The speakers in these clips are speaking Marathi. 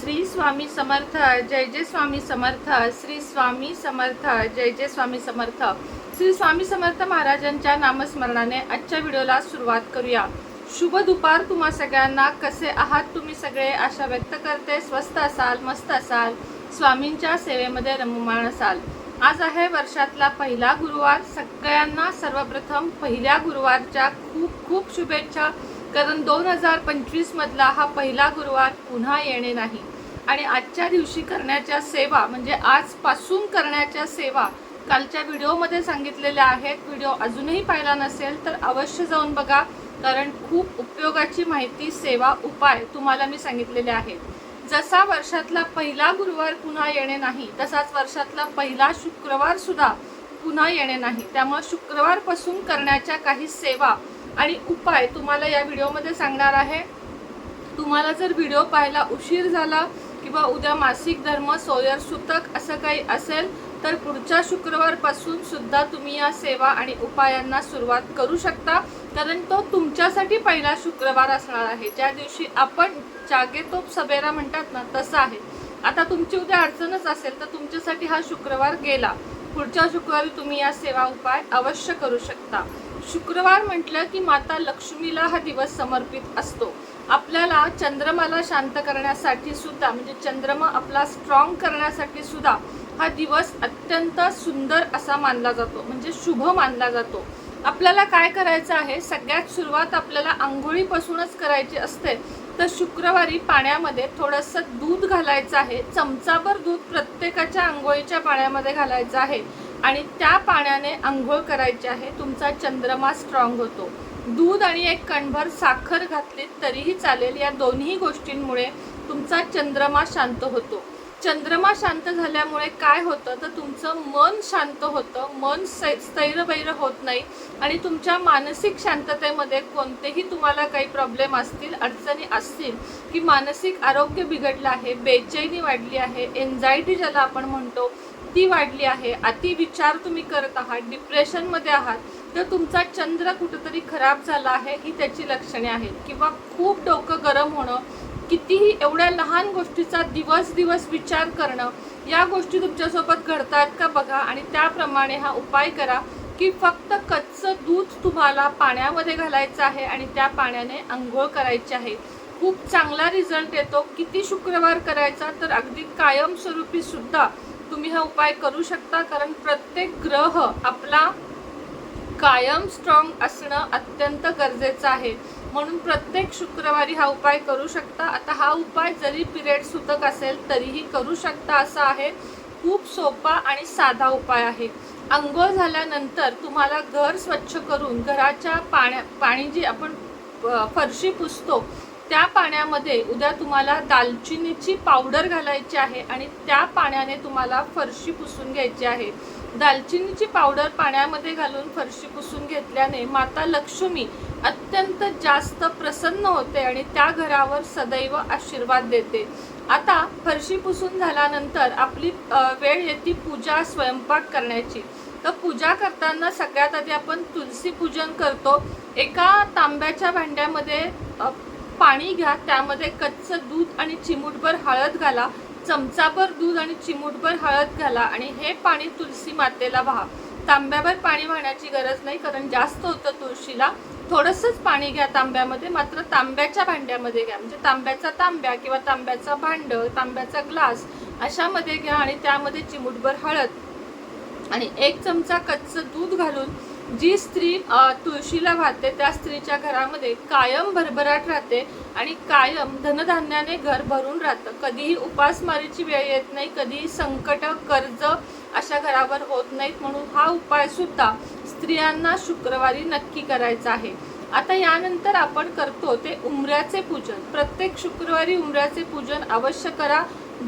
श्री स्वामी समर्थ जय जय स्वामी समर्थ श्री स्वामी समर्थ जय जय स्वामी समर्थ. श्री स्वामी समर्थ महाराजांच्या नामस्मरणाने आजच्या व्हिडिओला सुरुवात करूया. शुभ दुपार तुम्हा सगळ्यांना. कसे आहात तुम्ही सगळे? आशा व्यक्त करते. स्वस्त असाल मस्त असाल. स्वामींच्या सेवेमध्ये रममाण असाल. आज आहे वर्षातला पहिला गुरुवार. सगळ्यांना सर्वप्रथम पहिल्या गुरुवारच्या खूप खूप शुभेच्छा. कारण दोन हजार पंचवीसमधला हा पहिला गुरुवार पुन्हा येणे नाही. आणि आजच्या दिवशी करण्याच्या सेवा म्हणजे आजपासून करण्याच्या सेवा कालच्या व्हिडिओमध्ये सांगितलेल्या आहेत. व्हिडिओ अजूनही पाहिला नसेल तर अवश्य जाऊन बघा कारण खूप उपयोगाची माहिती सेवा उपाय तुम्हाला मी सांगितलेले आहेत. जसा वर्षातला पहिला गुरुवार पुन्हा येणे नाही तसाच वर्षातला पहिला शुक्रवार सुद्धा पुन्हा येणे नाही. त्यामुळे शुक्रवारपासून करण्याच्या काही सेवा आणि उपाय तुम्हाला या व्हिडिओमध्ये सांगणार आहे. तुम्हाला जर व्हिडिओ पाहायला उशीर झाला किंवा उद्या मासिक धर्म सोयर सुतक असं काही असेल तर पुढच्या शुक्रवारपासून सुद्धा तुम्ही या सेवा आणि उपायांना सुरुवात करू शकता. कारण तो तुमच्यासाठी पहिला शुक्रवार असणार आहे. ज्या दिवशी आपण जागेतोप सबेरा म्हणतात ना तसं आहे. आता तुमची उद्या अडचणच असेल तर तुमच्यासाठी हा शुक्रवार गेला. पुढच्या शुक्रवारी तुम्ही या सेवा उपाय अवश्य करू शकता. शुक्रवार म्हटलं की माता लक्ष्मीला हा दिवस समर्पित असतो. आपल्याला चंद्रमाला शांत करण्यासाठी सुद्धा म्हणजे चंद्रमा आपला स्ट्रॉंग करण्यासाठी सुद्धा हा दिवस अत्यंत सुंदर असा मानला जातो म्हणजे शुभ मानला जातो. आपल्याला काय करायचं आहे? सगळ्यात सुरुवात आपल्याला आंघोळीपासूनच करायची असते. तर शुक्रवारी पाण्यामध्ये थोडंसं दूध घालायचं आहे. चमचाभर दूध प्रत्येकाच्या आंघोळीच्या पाण्यामध्ये घालायचं आहे. आणि त्या पाण्याने आंघोळ करायची आहे. तुमचा चंद्रमा स्ट्रॉंग होतो. दूध आणि एक कणभर साखर घातली तरीही चालेल. या दोन्ही गोष्टींमुळे तुमचा चंद्रमा शांत होतो. चंद्रमा शांत झाल्यामुळे काय होतं? तर तुमचं मन शांत होतं. मन स्थैरबैर होत नाही आणि तुमच्या मानसिक शांततेमध्ये कोणतेही तुम्हाला काही प्रॉब्लेम असतील अडचणी असतील की मानसिक आरोग्य बिघडलं आहे बेचैनी वाढली आहे एन्झायटी ज्याला आपण म्हणतो ती वाढली आहे. अति विचार तुम्ही करत आहात डिप्रेशनमध्ये आहात. तर तुमचा चंद्र कुठंतरी खराब झाला आहे ही त्याची लक्षणे आहेत. किंवा खूप डोकं गरम होणं कितीही एवढ्या लहान गोष्टीचा दिवस दिवस विचार करणं या गोष्टी तुमच्यासोबत घडतात का बघा आणि त्याप्रमाणे हा उपाय करा की फक्त कच्चं दूध तुम्हाला पाण्यामध्ये घालायचं आहे आणि त्या पाण्याने आंघोळ करायची आहे. खूप चांगला रिझल्ट येतो. किती शुक्रवार करायचा तर अगदी कायमस्वरूपी सुद्धा तुम्ही हा उपाय करू शकता. कारण प्रत्येक ग्रह आपला कायम स्ट्रॉंग असणं अत्यंत गरजेचं आहे. म्हणून प्रत्येक शुक्रवारी हा उपाय करू शकता. आता हा उपाय जरी पिरियड सुतक असेल तरीही करू शकता असा आहे. खूप सोपा आणि साधा उपाय आहे. आंघोळ झाल्यानंतर तुम्हाला घर स्वच्छ करून घराच्या पाण्या पाणी जी आपण फरशी पुसतो त्या पाण्यामध्ये उद्या तुम्हाला दालचिनीची पावडर घालायची आहे आणि त्या पाण्याने तुम्हाला फरशी पुसून घ्यायची आहे. दालचिनीची पावडर पाण्यामध्ये घालून फरशी पुसून घेतल्याने माता लक्ष्मी अत्यंत जास्त प्रसन्न होते आणि त्या घरावर सदैव आशीर्वाद देते. आता फरशी पुसून झाल्यानंतर आपली वेळ येते पूजा स्वयंपाक करण्याची. तर पूजा करताना सगळ्यात आधी आपण तुलसी पूजन करतो. एका तांब्याच्या भांड्यामध्ये पाणी घ्या त्यामध्ये कच्चं दूध आणि चिमूटभर हळद घाला. चमचाभर दूध आणि चिमूटभर हळद घाला आणि हे पाणी तुलसी मातेला वाहा. तांब्याभर पाणी वाहण्याची गरज नाही कारण जास्त होतं तुळशीला. थोडंसंच पाणी घ्या तांब्यामध्ये मात्र तांब्याच्या भांड्यामध्ये घ्या. म्हणजे तांब्याचा तांब्या किंवा तांब्याचा भांड तांब्याचा ग्लास अशामध्ये घ्या आणि त्यामध्ये चिमूटभर हळद आणि एक चमचा कच्चं दूध घालून जी स्त्री तुळशीला वाहते त्या स्त्रीच्या घरामध्ये कायम भरभराट राहते आणि कायम धनधान्याने घर भरून राहतं. कधीही उपासमारीची वेळ येत नाही कधीही संकट कर्ज अशा घरावर होत नाहीत म्हणून हा उपाय सुद्धा स्त्रियांना शुक्रवारी नक्की करायचा आहे. आता यानंतर आपण करतो ते उमऱ्याचे पूजन. प्रत्येक शुक्रवारी उमऱ्याचे पूजन अवश्य करा.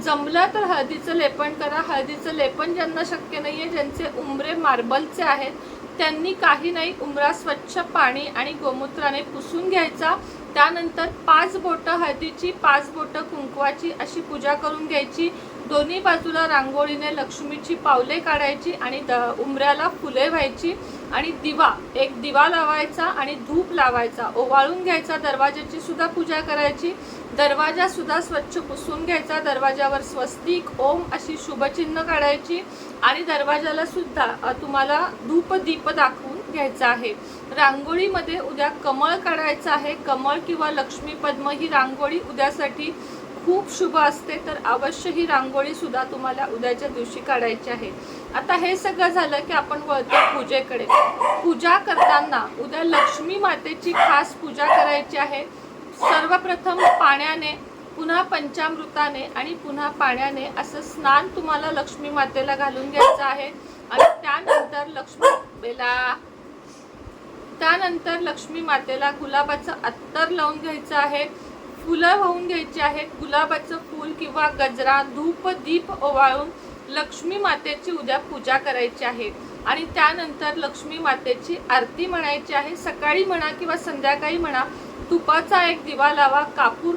जमलं तर हळदीचं लेपन करा. हळदीचं लेपन ज्यांना शक्य नाही आहे ज्यांचे उमरे मार्बलचे आहेत त्यांनी काही नाही उमरा स्वच्छ पाणी आणि गोमूत्राने पुसून घ्यायचा. त्यानंतर पाच बोटं हळदीची पाच बोटं कुंकवाची अशी पूजा करून घ्यायची. दोन्ही बाजूला रांगोळीने लक्ष्मीची पावले काढायची आणि द उमऱ्याला फुले व्हायची. आणि दिवा एक दिवा लावायचा आणि धूप लावायचा. ओवाळून घ्यायचा दरवाजाची सुद्धा पूजा करायची. दरवाजा सुद्धा स्वच्छ पुसून घ्यायचा. दरवाजावर स्वस्तिक ओम अशी शुभचिन्ह काढायची आणि दरवाजाला सुद्धा तुम्हाला धूप दीप दाखवून घ्यायचा आहे. रांगोळीमध्ये उद्या कमळ काढायचं आहे. कमळ किंवा लक्ष्मी पद्म ही रांगोळी उद्यासाठी खूप शुभ असते. तर अवश्य ही रांगोळी सुद्धा तुम्हाला उद्याच्या दिवशी काढायची आहे. आता हे सगळं झालं की आपण वळतो पूजेकडे. पूजा करताना उद्या लक्ष्मी मातेची खास पूजा करायची आहे. सर्वप्रथम पाण्याने पुन्हा पंचामृताने आणि पुन्हा पाण्याने असं स्नान तुम्हाला लक्ष्मी मातेला घालून घ्यायचं आहे. आणि त्यानंतर लक्ष्मी बेला त्यानंतर लक्ष्मी मातेला गुलाबाचं अत्तर लावून घ्यायचं आहे. फुलं वाहून घ्यायची आहेत. गुलाबाचं फूल किंवा गजरा धूप दीप ओवाळून लक्ष्मी मातेची उद्या पूजा करायची आहे. आणि त्यानंतर लक्ष्मी मातेची आरती म्हणायची आहे. सकाळी म्हणा किंवा संध्याकाळी म्हणा तुपाचा एक दिवा लावा कापूर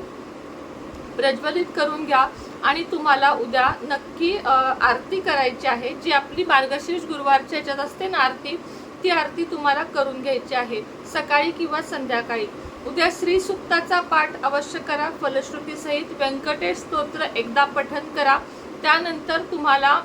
प्रज्वलित करून घ्या आणि तुम्हाला उद्या नक्की आरती करायची आहे. जी आपली मार्गशीर्ष गुरुवारच्या ह्याच्यात असते ना आरती ती आरती तुम्हाला करून घ्यायची आहे सकाळी किंवा संध्याकाळी. उद्या श्री सुक्ताचा पाठ अवश्य करा फलश्रुतीसहित व्यंकटेश स्तोत्र एकदा पठन करा. त्यानंतर तुम्हाला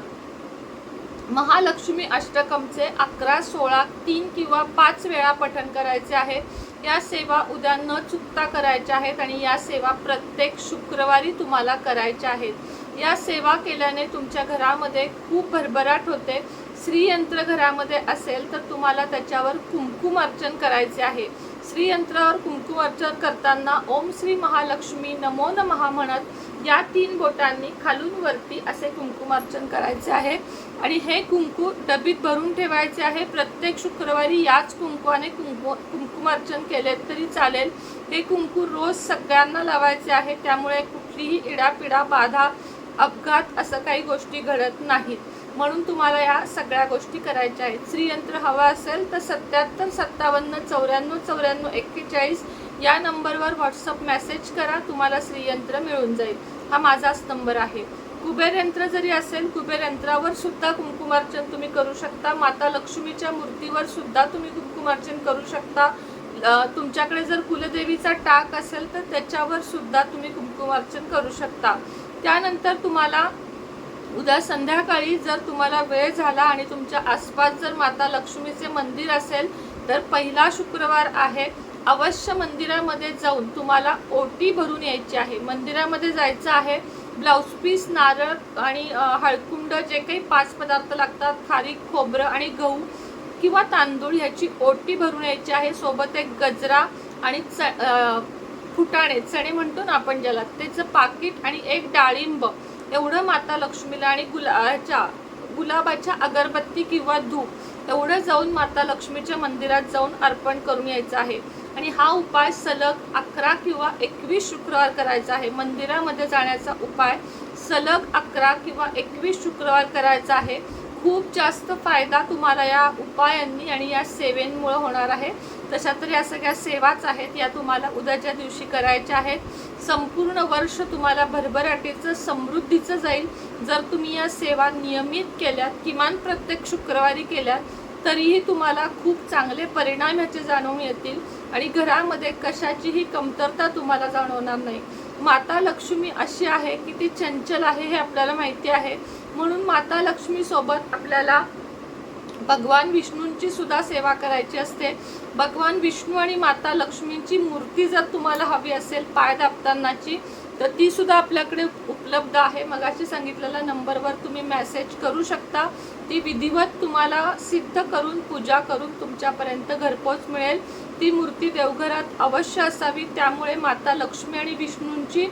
महालक्ष्मी अष्टकमचे अकरा सोळा तीन किंवा पाच वेळा पठन करायचे आहे. या सेवा उद्या न चुकता करायच्या आहेत आणि या सेवा प्रत्येक शुक्रवारी तुम्हाला करायच्या आहेत. या सेवा केल्याने तुमच्या घरामध्ये खूप भरभराट होते. श्रीयंत्र घरामध्ये असेल तर तुम्हाला त्याच्यावर कुमकुम अर्चन करायचे आहे. श्रीयंत्रावर कुंकुम अर्चन करताना ओम श्री महालक्ष्मी नमो नमः म्हणत या तीन बोटांनी खालून वरती असे कुंकुमार्चन करायचे आहे. आणि हे कुंकू डबीत भरून ठेवायचे आहे. प्रत्येक शुक्रवारी याच कुंकवाने कुंकू कुंकुमार्चन केले तरी चालेल. हे कुंकू रोज सगळ्यांना लावायचे आहे. त्यामुळे कुठलीही इडापिडा बाधा अपघात असं काही गोष्टी घडत नाहीत. म्हणून तुम्हाला या सगळ्या गोष्टी करायच्या आहेत. श्रीयंत्र हवा असेल तर सत्याहत्तर सत्तावन्न चौऱ्याण्णव चौऱ्याण्णव एक्केचाळीस या नंबरवर व्हॉट्सअप मेसेज करा तुम्हाला श्रीयंत्र मिळून जाईल. हा माझाच नंबर आहे. कुबेर यंत्र जरी असेल कुबेर यंत्रावर सुद्धा कुंकुमार्चन तुम्ही करू शकता. माता लक्ष्मीच्या मूर्तीवर सुद्धा तुम्ही कुंकुमार्चन करू शकता. तुमच्याकडे जर कुलदेवीचा टाक असेल तर त्याच्यावर सुद्धा तुम्ही कुंकुमार्चन करू शकता. त्यानंतर तुम्हाला उद्या संध्याकाळी जर तुम्हाला वेळ झाला आणि तुमच्या आसपास जर माता लक्ष्मीचे मंदिर असेल तर पहिला शुक्रवार आहे. अवश्य मंदिरामध्ये जाऊन तुम्हाला ओटी भरून यायची आहे. मंदिरामध्ये जायचं आहे. ब्लाऊज पीस नारळ आणि हळकुंड जे काही पाच पदार्थ लागतात खारी खोबरं आणि गहू किंवा तांदूळ ह्याची ओटी भरून यायची आहे. सोबत एक गजरा आणि च फुटाणे चणे म्हणतो ना आपण ज्याला त्याचं पाकिट आणि एक डाळिंब एवढं माता लक्ष्मीला आणि गुलाच्या गुलाबाच्या अगरबत्ती किंवा धूप एवढं जाऊन माता लक्ष्मीच्या मंदिरात जाऊन अर्पण करून यायचं आहे. आणि हा उपाय सलग अकरा किंवा एकवीस शुक्रवार करायचा आहे. मंदिरामध्ये जाण्याचा उपाय सलग अकरा किंवा एकवीस शुक्रवार करायचा आहे. खूप जास्त फायदा तुम्हाला या उपायांनी आणि या सेवेंमुळे होणार आहे. तशा तर या सगळ्या सेवाच आहेत या तुम्हाला उद्याच्या दिवशी करायच्या आहेत. संपूर्ण वर्ष तुम्हाला भरभराटीचं समृद्धीचं जाईल. जर तुम्ही या सेवा नियमित केल्यात किमान प्रत्येक शुक्रवारी केल्यात तरीही तुम्हाला खूप चांगले परिणाम ह्याचे जाणवून येतील आणि घरामध्ये कशाचीही कमतरता तुम्हाला जाणवणार नाही. माता लक्ष्मी अशी आहे की ती चंचल आहे हे आपल्याला माहिती आहे. म्हणून माता लक्ष्मीसोबत आपल्याला भगवान विष्णूंची सुद्धा सेवा करायची असते. भगवान विष्णू आणि माता लक्ष्मींची मूर्ती जर तुम्हाला हवी असेल पाय दाबतानाची तर ती सुद्धा आपल्याकडे उपलब्ध आहे. मगाशी सांगितलेल्या नंबरवर तुम्ही मेसेज करू शकता. ती विधिवत तुम्हाला सिद्ध करून पूजा करून तुमच्यापर्यंत घरपोच मिळेल. ती मूर्ती देवघरात अवश्य असावी. त्यामुळे माता लक्ष्मी आणि विष्णूंची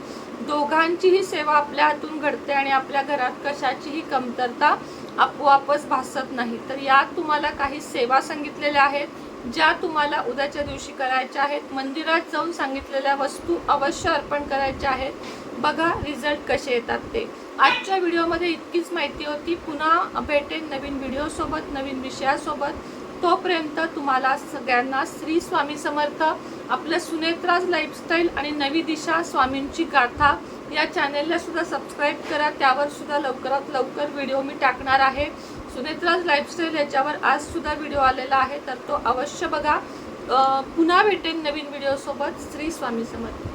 दोघांचीही सेवा आपल्या हातून घडते आणि आपल्या घरात कशाचीही कमतरता आपोआपच भासत नाही. तर यात तुम्हाला काही सेवा सांगितलेल्या आहेत ज्या तुम्हाला उद्याच्या दिवशी करायच्या आहेत. मंदिरात जाऊन सांगितलेल्या वस्तू अवश्य अर्पण करायच्या आहेत. बघा रिझल्ट कसे येतात ते. आजच्या व्हिडिओमध्ये इतकीच माहिती होती. पुन्हा भेटेन नवीन व्हिडिओसोबत नवीन विषयासोबत. तोपर्यंत तुम्हाला सगळ्यांना श्री स्वामी समर्थ. आपलं सुनेत्राज लाईफस्टाईल आणि नवी दिशा स्वामींची गाथा या चॅनेलला सुद्धा सबस्क्राईब करा. त्यावर सुद्धा लवकरात लवकर व्हिडिओ मी टाकणार आहे. सुनेत्राज लाईफस्टाईल याच्यावर आज सुद्धा व्हिडिओ आलेला आहे. तर तो अवश्य बघा. पुन्हा भेटेन नवीन व्हिडिओसोबत श्री स्वामी समर्थ.